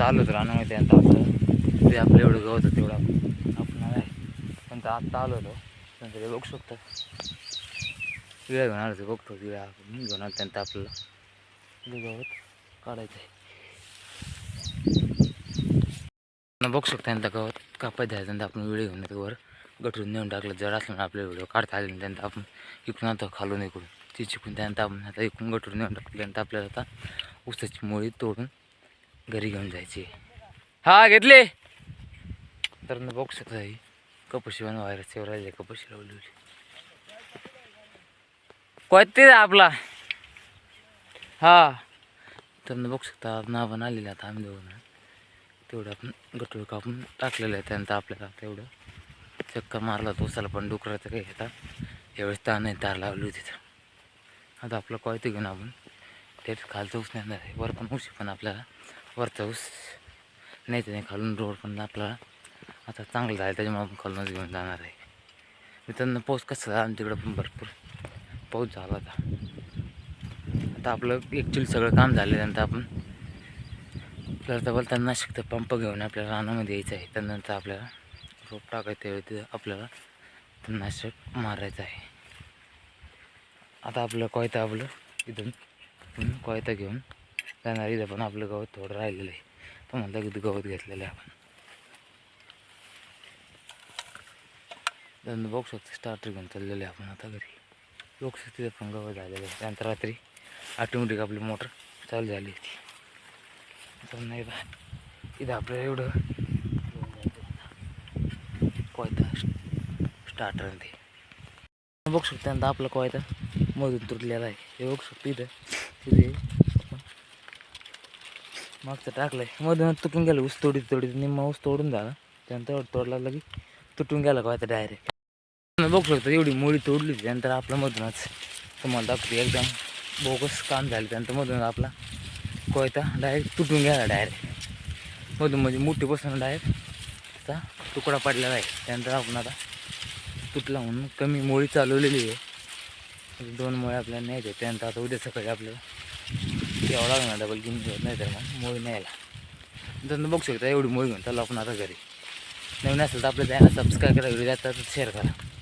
आता आलोच रानामध्ये आता असं. ते आपलं एवढं गवत होतं तेवढं आपण आपण आहे. पण आता आलो होतो. नंतर बघू शकतो. विळा घेऊन आलो ते बघतो. विळा आपण घेऊन आलो त्यांचं आपल्याला. गवत काढायचं आहे. बघू शकता त्यांचा गवत कापाय द्यायचं त्यांचा आपण विळे घेऊन येतो वर. गटरून नेऊन टाकलं. जड असलं ना आपल्या व्हिडिओ काढता आले नाही त्यांचा आपण इकडून आता खालून इकडून. ती चिकून त्यानंतर आपण आता इकडून गटरून नेऊन टाकल्यानंतर आपल्याला आता ऊसाची मुळी तोडून घरी घेऊन जायची. हा घेतले. तर न बघू शकता ही. कपशी पण व्हायरस राहिले कपशी लावली होती आपला? हा. तर बघू शकता ना पण आलेलं आता आम्ही दोघं. तेवढं आपण गटूळ कापून टाकलेलं आहे त्यानंतर आपल्याला तेवढं चक्कर मारला तो उसाला पण डुकराचं काही घेता यावेळेस तार नाही तार लावली होती तर. आता आपलं कोयतं घेऊन आपण. तेच खालचं ऊस नाही आहे. वर पण उशी पण आपल्याला. वरचा ऊस नाही नाही खालून रोड पण आपल्याला आता चांगलं झालं त्याच्यामुळे आपण खालूनच घेऊन जाणार आहे. मित्रांनो पाऊस कसं झाला आमच्याकडं पण भरपूर पाऊस झाला आता आता आपलं ॲक्च्युली सगळं काम झाल्यानंतर आपण आपल्याला तबल त्यांना शकतं पंप घेऊन आपल्याला रानामध्ये यायचं आहे. त्यानंतर आपल्याला रोप टाकायचं आहे तिथं आपल्याला तणनाशक मारायचं आहे. आता आपलं कोयता आपलं इथून कोयता घेऊन जाणार इथं पण आपलं गवत थोडं राहिलेलं आहे. तर म्हणलं की गवत घेतलेलं आहे आपण. त्यांना बघू शकतो स्टार्टर घेऊन चाललेलं आहे आपण आता घरी. बघू शकतो तिथं पण गवत झालेलं आहे. त्यानंतर रात्री ऑटोमॅटिक आपली मोटर चालू झाली होती. तर नाही बा इथं आपलं एवढं कोयता स्टार्टर ते बघू शकतो त्यानंतर आपला कोयता मधून तुटलेला आहे. हे बघू शकतो इथं तिथे मागचं टाकलं आहे मधून तुटून गेलं ऊस तोडीत तोडीत. निम्मा ऊस तोडून झाला. त्यानंतर तोडला की तुटून गेला का डायरेक्ट बघू शकतो एवढी मुळी तोडली त्यानंतर आपलं मधूनच. तुम्हाला दाखवते एकदम बोगस काम झालं त्यानंतर मधून आपला कोयता डायरेक्ट तुटून गेला डायरेक्ट मधून म्हणजे मोठी बसून डायरेक्ट त्याचा तुकडा पडलेला आहे. त्यानंतर आपण आता तुटला म्हणून कमी मोळी चालवलेली आहे. दोन मोळे आपल्याला न्यायच्या त्यानंतर आता उद्या सकाळी आपल्याला यावं लागणार डबल घेऊन नाही तर मग मोळी न्यायला. नंतर बघू शकता एवढी मोळी घेऊन चालू आपण आता घरी. नवीन असेल तर आपल्या चॅनल सबस्क्राईब करा व्हिडिओ जातात शेअर करा.